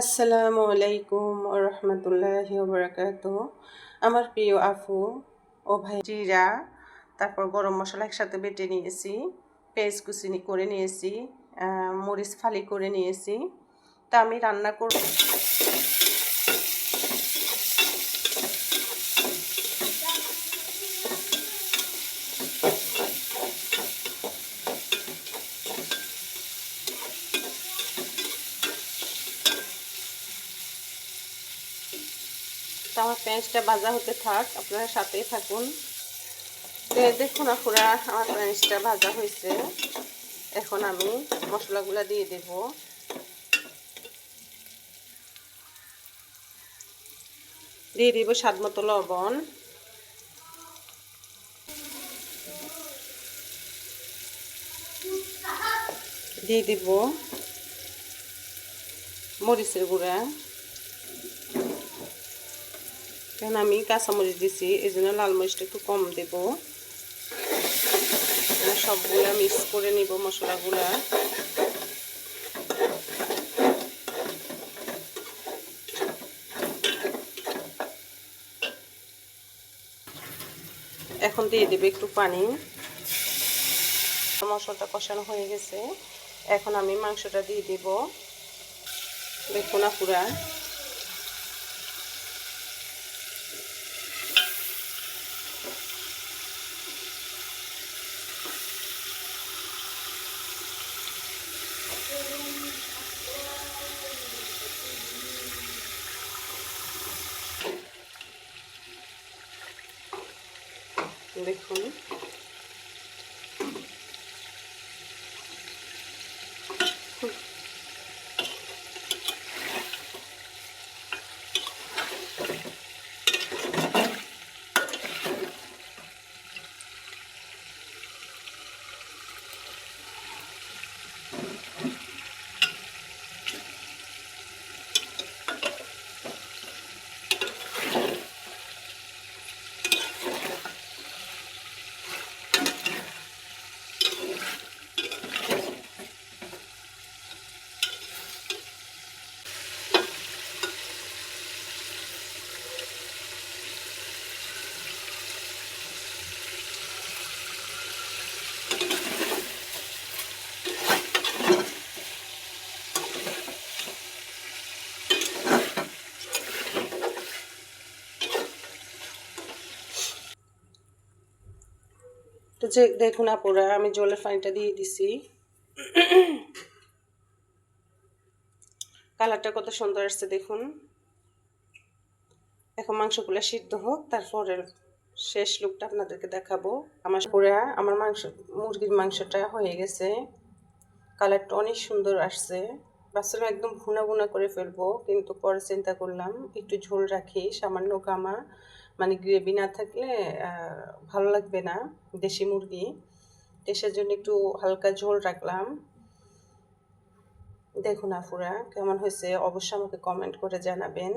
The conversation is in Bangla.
আসসালামু আলাইকুম রহমতুল্লাহ বরাকাত আমার প্রিয় আফু ও ভাই জিরা তারপর গরম মশলা একসাথে বেটে নিয়েছি, পেঁয়াজ কুচিনি করে নিয়েছি মরিচ ফালি করে নিয়েছি। তা আমি রান্না করব তো আমার পেঁয়াজটা ভাজা হতে থাক, আপনারা সাথেই থাকুন। দেখুন আপুরা, আমার পেঁয়াজটা ভাজা হয়েছে। এখন আমি মশলাগুলো দিয়ে দেব। দিয়ে দিব স্বাদ মতো লবণ। দিয়ে দিব মরিচের গুঁড়া। কারণ আমি কাঁচামরিচ দিছি, এই জন্য লাল মরিচটা একটু কম দেব। সবগুলা মিক্স করে নিব মশলাগুলা। এখন দিয়ে দেবে একটু পানি। মশলাটা কষানো হয়ে গেছে। এখন আমি মাংসটা দিয়ে দিব। দেখুন না দেখুন। তো যে দেখুন আপুরা, আমি জলের পানিটা দিয়ে দিছি। কালারটা কত সুন্দর আসছে দেখুন। এখন মাংসগুলো সিদ্ধ হোক তারপরে শেষ লুকটা আপনাদেরকে দেখাবো। আমার পরে, আমার মাংস, মুরগির মাংসটা হয়ে গেছে। কালারটা অনেক সুন্দর আসছে। ভাবছিলাম একদম ভুনা ভুনা করে ফেলব, কিন্তু পরে চিন্তা করলাম, একটু ঝোল রাখি, সামান্য গামা মানে গ্রেভি না থাকলে ভালো লাগবে না, দেশি মুরগি। দেশের জন্য একটু হালকা ঝোল রাখলাম। দেখুন আফুরা, কেমন হয়েছে? অবশ্যই আমাকে কমেন্ট করে জানাবেন।